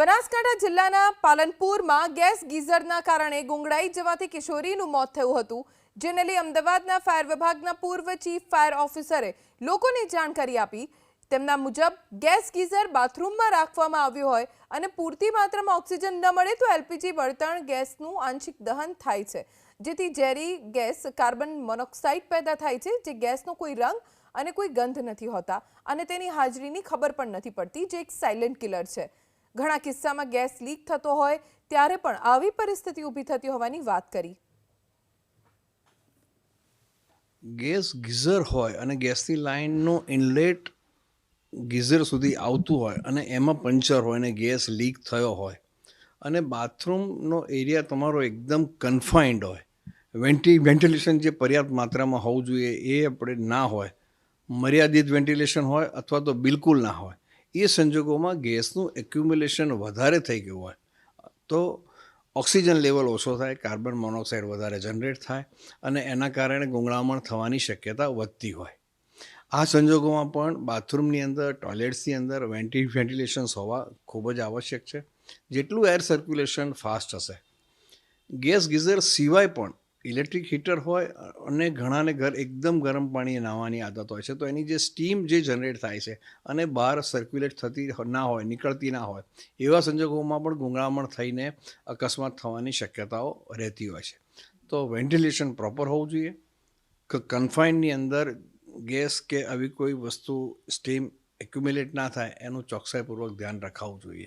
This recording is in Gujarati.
બનાસકાંઠા જિલ્લાના પાલનપુરમાં ગેસ ગીઝરના કારણે ગુંગળાઈ જવાથી કિશોરીનું મોત થયું હતું. જેને લઈ અમદાવાદના ફાયર વિભાગના પૂર્વ ચીફ ફાયર ઓફિસરે લોકોને જાણકારી આપી. તેમના મુજબ, ગેસ ગીઝર બાથરૂમમાં રાખવામાં આવ્યું હોય અને પૂરતી માત્રામાં ઓક્સિજન ન મળે તો એલપીજી બળતણ ગેસનું આંશિક દહન થાય છે. જેથી ઝેરી ગેસ કાર્બન મોનોક્સાઇડ પેદા થાય છે, જે ગેસનો કોઈ રંગ અને કોઈ ગંધ નથી હોતા અને તેની હાજરીની ખબર પણ નથી પડતી, જે એક સાયલેન્ટ કિલર છે. ઘણા કિસ્સામાં ગેસ લીક થતો હોય ત્યારે પણ આવી પરિસ્થિતિ ઊભી થતી હોવાની વાત કરી. ગેસ ગીઝર હોય અને ગેસની લાઇનનો ઇનલેટ ગીઝર સુધી આવતું હોય અને એમાં પંચર હોય અને ગેસ લીક થયો હોય અને બાથરૂમનો એરિયા તમારો એકદમ કન્ફાઇન્ડ હોય. વેન્ટી વેન્ટિલેશન જે પર્યાપ્ત માત્રામાં હોવું જોઈએ એ આપણે ના હોય. મર્યાદિત વેન્ટિલેશન હોય અથવા તો બિલકુલ ના હોય. એ સંજોગોમાં ગેસનું એક્યુમ્યુલેશન વધારે થઈ ગયું હોય, તો ઓક્સિજન લેવલ ઓછો થાય, કાર્બન મોનોક્સાઇડ વધારે જનરેટ થાય અને એના કારણે ગુંગળામણ થવાની શક્યતા વધતી હોય. આ સંજોગોમાં પણ બાથરૂમની અંદર, ટોયલેટ્સની અંદર વેન્ટી, વેન્ટિલેશન્સ હોવા ખૂબ જ આવશ્યક છે. જેટલું એર સર્ક્યુલેશન ફાસ્ટ હશે. ગેસ ગીઝર સિવાય પણ ઇલેક્ટ્રિક હીટર હોય, અને ઘણાને ઘર એકદમ ગરમ પાણીએ નાહવાની આદત હોય છે. તો એની જે સ્ટીમ જે જનરેટ થાય છે, અને બહાર સર્ક્યુલેટ થતી ના હોય, નીકળતી ના હોય, એવા સંજોગોમાં પણ ગુંગળામણ થઈને અકસ્માત થવાની શક્યતાઓ રહેતી હોય છે. તો વેન્ટિલેશન પ્રોપર હોવું જોઈએ. કન્ફાઇનની અંદર ગેસ કે આવી કોઈ વસ્તુ સ્ટીમ એક્યુમ્યુલેટ ના થાય, એનું ચોકસાઈપૂર્વક ધ્યાન રખાવું જોઈએ.